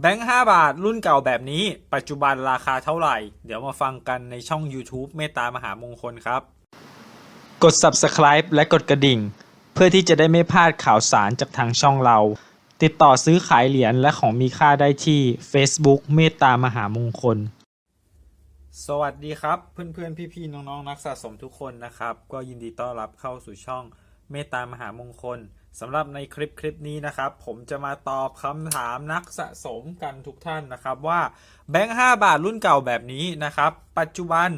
แบงค์5บาทรุ่นเก่าแบบนี้ ปัจจุบันราคาเท่าไหร่ เดี๋ยวมาฟังกันในช่อง YouTube เมตตามหามงคลครับ กด subscribe และกดกระดิ่ง เพื่อที่จะได้ไม่พลาดข่าวสารจากทางช่องเรา ติดต่อซื้อขายเหรียญและของมีค่าได้ที่ Facebook เมตตามหามงคล สวัสดีครับ เพื่อนๆ พี่ๆ น้องๆ นักสะสมทุกคนนะครับ ก็ยินดีต้อนรับเข้าสู่ช่องเมตตามหามงคล สำหรับในคลิปคลิปนี้นะครับ ผมจะมาตอบคำถามนักสะสมกันทุกท่านนะครับว่าแบงค์5บาทรุ่นเก่าแบบนี้นะครับ ปัจจุบัน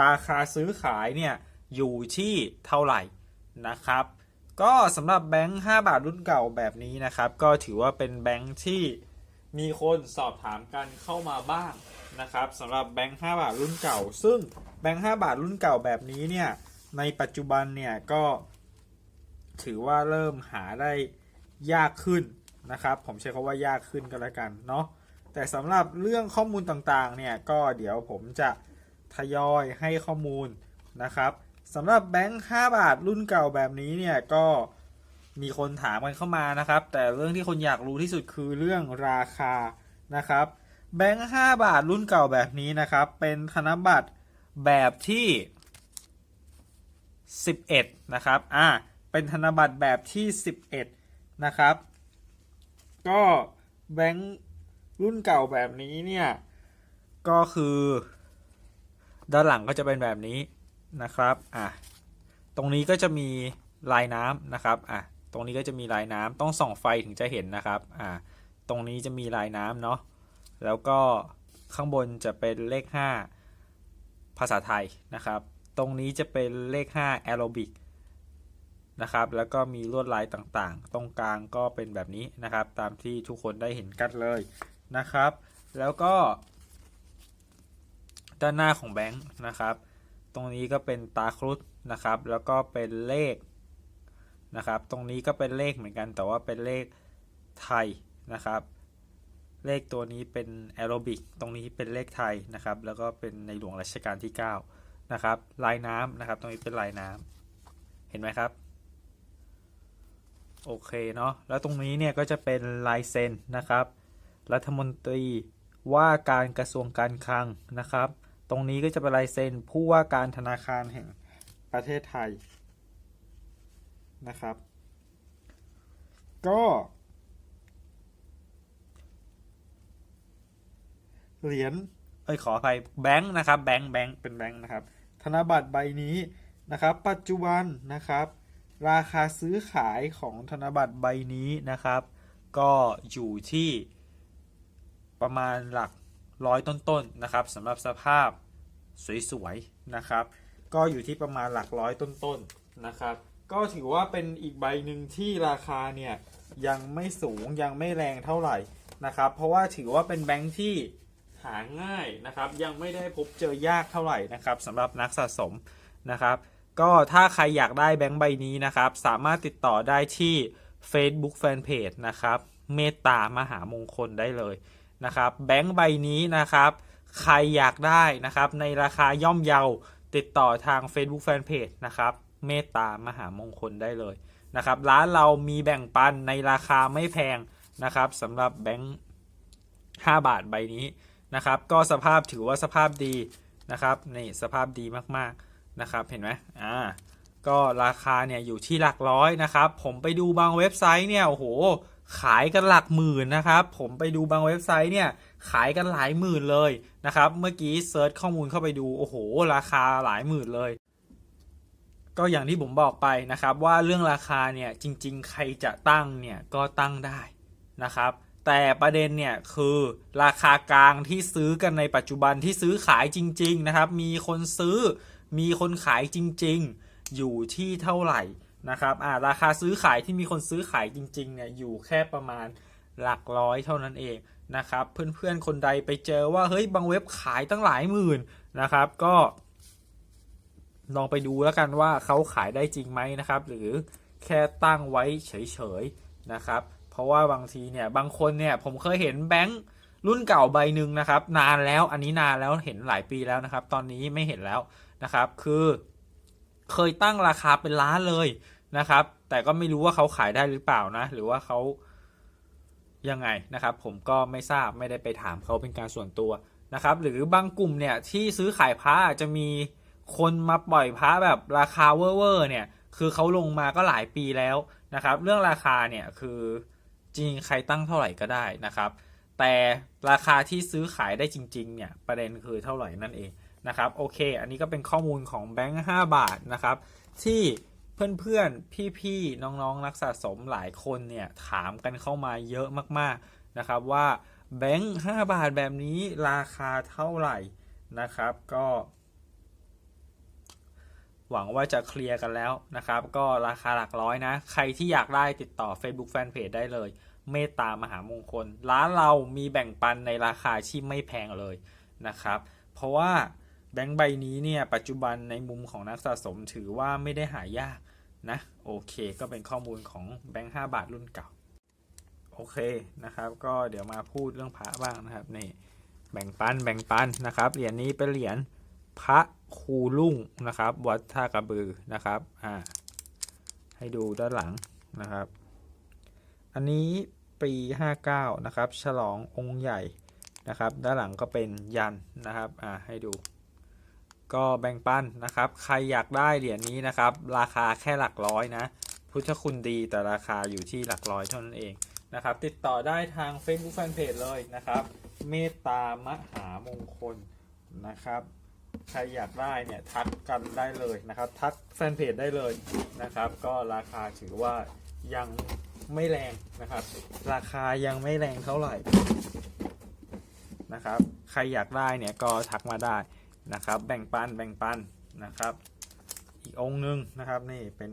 ราคาซื้อขายเนี่ยอยู่ที่เท่าไหร่นะครับ ก็สำหรับแบงค์5บาทรุ่นเก่าแบบนี้นะครับ ก็ถือว่าเป็นแบงค์ที่มีคนสอบถามกันเข้ามาบ้างนะครับสำหรับแบงค์5บาทรุ่นเก่า ซึ่งแบงค์5บาทรุ่นเก่าแบบนี้เนี่ยในปัจจุบันเนี่ยก็ ถือว่าเริ่มหาได้ยากขึ้นนะครับ ผมใช้คาว่ายากขึ้นก็แล้วกันเนาะแต่สำหรับเรื่องข้อมูลต่างๆเนี่ยก็เดี๋ยวผมจะทยอยให้ข้อมูลนะครับสำหรับแบงค์ 5 บาทรุ่นเก่าแบบนี้เนี่ยก็มีคนถามกันเข้ามานะครับ แต่เรื่องที่คนอยากรู้ที่สุดคือเรื่องราคานะครับแบงค์ 5 บาทรุ่นเก่าแบบนี้นะครับ เป็นธนบัตรแบบที่ 11 นะครับอ่า เป็นธนบัตรแบบที่ 11 นะครับ ก็แบงค์รุ่นเก่าแบบนี้เนี่ย ก็คือ ด้านหลังก็จะเป็นแบบนี้นะครับอะตรงนี้ก็จะมีลายน้ำนะครับอะตรงนี้ก็จะมีลายน้ำต้องส่องไฟถึงจะเห็นนะครับอะตรงนี้จะมีลายน้ำเนาะแล้วก็ข้างบนจะเป็นเลข 5 ภาษาไทยนะครับ ตรงนี้จะเป็นเลข 5 แอโรบิก นะครับ แล้วก็มีลวดลายต่างๆ ตรงกลางก็เป็นแบบนี้นะครับ ตามที่ทุกคนได้เห็นกันเลยนะครับ แล้วก็ ด้านหน้าของแบงค์นะครับ ตรงนี้ก็เป็นตาครุฑนะครับ แล้วก็เป็นเลขนะครับ ตรงนี้ก็เป็นเลขเหมือนกัน แต่ว่าเป็นเลขไทยนะครับ เลขตัวนี้เป็นแอโรบิก ตรงนี้เป็นเลขไทยนะครับ แล้วก็เป็นในหลวงรัชกาลที่9นะครับ ลายน้ำนะครับ ตรงนี้เป็นลายน้ำเห็นไหมครับ โอเคเนาะแล้วตรงนี้เนี่ยก็จะเป็นลายเซ็นนะครับ รัฐมนตรีว่าการกระทรวงการคลังนะครับ ตรงนี้ก็จะเป็นลายเซ็นผู้ว่าการธนาคารแห่งประเทศไทยนะครับ ก็ เหรียญเอ้ยขออภัยแบงค์นะครับแบงค์แบงค์เป็นแบงค์นะครับ ธนบัตรใบนี้นะครับ ปัจจุบันนะครับ ราคาซื้อขายของธนบัตรใบนี้นะครับ ก็อยู่ที่ประมาณหลักร้อยต้นๆนนะครับสำหรับสภาพสวยๆนะครับ ก็อยู่ที่ประมาณหลักร้อยต้นๆนะครับ ก็ถือว่าเป็นอีกใบหนึ่งที่ราคาเนี่ยยังไม่สูงยังไม่แรงเท่าไหร่นะครับ เพราะว่าถือว่าเป็นแบงค์ที่หาง่ายนะครับ ยังไม่ได้พบเจอยากเท่าไหร่นะครับสำหรับนักสะสมนะครับ ก็ถ้าใครอยากได้แบงค์ใบนี้นะครับ สามารถติดต่อได้ที่ Facebook Fanpage นะครับ เมตตามหามงคลได้เลยนะครับ แบงค์ใบนี้นะครับ ใครอยากได้นะครับ ในราคาย่อมเยาติดต่อทาง Facebook Fanpage นะครับ เมตตามหามงคลได้เลยนะครับ ร้านเรามีแบ่งปันในราคาไม่แพงนะครับสำหรับแบงค์5บาทใบนี้นะครับ ก็สภาพถือว่าสภาพดีนะครับนี่สภาพดีมากๆ นะครับเห็นไหมอ่าก็ราคาเนี่ยอยู่ที่หลักร้อยนะครับผมไปดูบางเว็บไซต์เนี่ยโอ้โหขายกันหลักหมื่นนะครับผมไปดูบางเว็บไซต์เนี่ยขายกันหลายหมื่นเลยนะครับเมื่อกี้เซิร์ชข้อมูลเข้าไปดูโอ้โห ราคาหลายหมื่นเลย ก็อย่างที่ผมบอกไปนะครับว่าเรื่องราคาเนี่ยจริง ๆ ใครจะตั้งเนี่ยก็ตั้งได้นะครับแต่ประเด็นเนี่ยคือราคากลางที่ซื้อกันในปัจจุบันที่ซื้อขายจริง ๆ นะครับ มีคนซื้อ มีคนขายจริง ๆ อยู่ที่เท่าไหร่นะครับอ่าราคาซื้อขายที่มีคนซื้อขายจริง ๆ เนี่ย อยู่แค่ประมาณหลักร้อยเท่านั้นเองนะครับ เพื่อนๆ คนใดไปเจอว่า เฮ้ย บางเว็บขายตั้งหลายหมื่นนะครับ ก็ ลองไปดูแล้วกันว่าเขาขายได้จริงไหมนะครับ หรือแค่ตั้งไว้เฉยๆนะครับ เพราะว่าบางทีเนี่ยบางคนเนี่ยผมเคยเห็นแบงค์รุ่นเก่าใบหนึ่งนะครับ นานแล้วอันนี้นานแล้วเห็นหลายปีแล้วนะครับ ตอนนี้ไม่เห็นแล้ว นะครับ คือเคยตั้งราคาเป็นล้านเลยนะครับ แต่ก็ไม่รู้ว่าเขาขายได้หรือเปล่านะ หรือว่าเขายังไงนะครับ ผมก็ไม่ทราบไม่ได้ไปถามเขาเป็นการส่วนตัวนะครับ หรือบางกลุ่มเนี่ยที่ซื้อขายพระจะมีคนมาปล่อยพระแบบราคาเวอร์เนี่ย คือเขาลงมาก็หลายปีแล้วนะครับ เรื่องราคาเนี่ยคือจริงใครตั้งเท่าไหร่ก็ได้นะครับ แต่ราคาที่ซื้อขายได้จริง ๆ เนี่ยประเด็นคือเท่าไหร่นั่นเอง นะครับโอเค อันนี้ก็เป็นข้อมูลของแบงค์5บาทนะครับที่เพื่อนๆ พี่ๆ น้องๆ นักสะสมหลายคนเนี่ยถามกันเข้ามาเยอะมากๆนะครับว่าแบงค์5บาทแบบนี้ราคาเท่าไหร่นะครับก็ หวังว่าจะเคลียร์กันแล้วนะครับ ก็ราคาหลักร้อยนะ ใครที่อยากได้ติดต่อ Facebook Fanpage ได้เลย เมตตามหามงคล ร้านเรามีแบ่งปันในราคาที่ไม่แพงเลยนะครับ เพราะว่า แบงค์ใบนี้เนี่ยปัจจุบันในมุมของนักสะสมถือว่าไม่ได้หายากนะโอเคก็เป็นข้อมูลของแบงค์5บาทรุ่นเก่าโอเคนะครับ ก็เดี๋ยวมาพูดเรื่องพระบ้างนะครับนี่แบ่งปันแบ่งปันนะครับเหรียญนี้เป็นเหรียญพระคูลุ่งนะครับ วัดท่ากระบือนะครับอ่าให้ดูด้านหลังนะครับ อันนี้ปี 59 นะครับ ฉลององค์ใหญ่นะครับ ด้านหลังก็เป็นยันนะครับอ่าให้ดู ก็แบ่งปันนะครับ ใครอยากได้เหรียญนี้นะครับ ราคาแค่หลักร้อยนะ พุทธคุณดีแต่ราคาอยู่ที่หลักร้อยเท่านั้นเองนะครับ ติดต่อได้ทาง Facebook Fanpage เลยนะครับ เมตตามหามงคลนะครับ ใครอยากได้เนี่ยทักกันได้เลยนะครับ ทักแฟนเพจได้เลยนะครับ ก็ราคาถือว่ายังไม่แรงนะครับ ราคายังไม่แรงเท่าไหร่นะครับ ใครอยากได้เนี่ยก็ทักมาได้ นะครับแบ่งปันแบ่งปันนะครับ อีกองค์หนึงนะครับนี่เป็น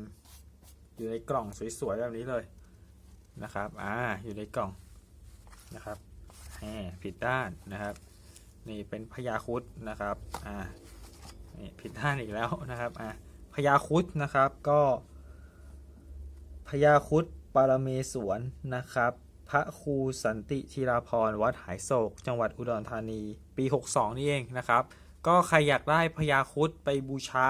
อยู่ในกล่องสวยๆแบบนี้เลยนะครับอ่าอยู่ในกล่องนะครับแหมผิดด้านนะครับ นี่เป็นพญาคุดนะครับอ่านี่ผิดด้านอีกแล้วนะครับอ่าพญาคุดนะครับก็พญาคุดปารเมศวรนะครับ พระครูสันติธีราพรวัดหายโศก จังหวัดอุดรธานี ปี 62 นี่เองนะครับ ก็ใครอยากได้พญาครุดไปบูชา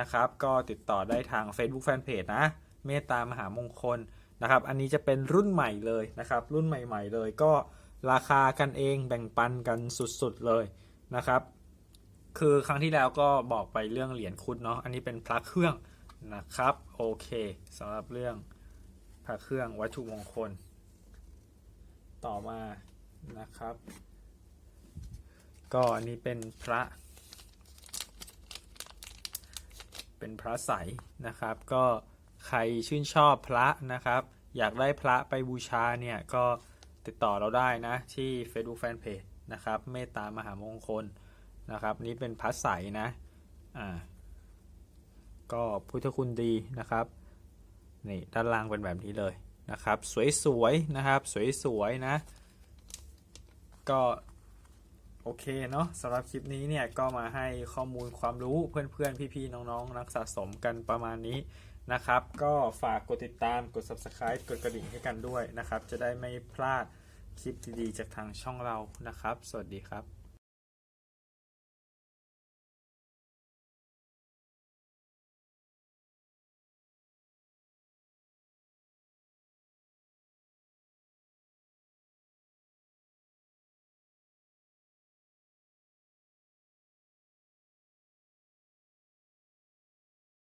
นะครับ ก็ติดต่อได้ทาง Facebook Fanpage นะ เมตตามหามงคลนะครับ อันนี้จะเป็นรุ่นใหม่เลยนะครับ รุ่นใหม่ ๆ เลยก็ราคากันเองแบ่งปันกันสุดๆเลยนะครับ คือครั้งที่แล้วก็บอกไปเรื่องเหรียญคุดเนาะ อันนี้เป็นพระเครื่องนะครับ โอเคสำหรับเรื่องพระเครื่องวัตถุมงคล ต่อมานะครับ ก็อันนี้เป็นพระ เป็นพระใสนะครับ ก็ใครชื่นชอบพระนะครับ อยากได้พระไปบูชาเนี่ยก็ติดต่อเราได้นะที่ Facebook Fanpage นะครับเมตตามหามงคลนะครับนี่เป็นพระใสนะอ่าก็พุทธคุณดีนะครับนี่ด้านล่างเป็นแบบนี้เลยนะครับ สวยๆนะครับ สวยๆนะ ก็ โอเคเนาะสำหรับคลิปนี้เนี่ยก็มาให้ข้อมูลความรู้เพื่อนๆ พี่ๆ น้องๆ นักสะสมกันประมาณนี้นะครับ ก็ฝากกดติดตามกด subscribe กดกระดิ่งให้กันด้วยนะครับ จะได้ไม่พลาดคลิปดีๆ จากทางช่องเรานะครับ สวัสดีครับ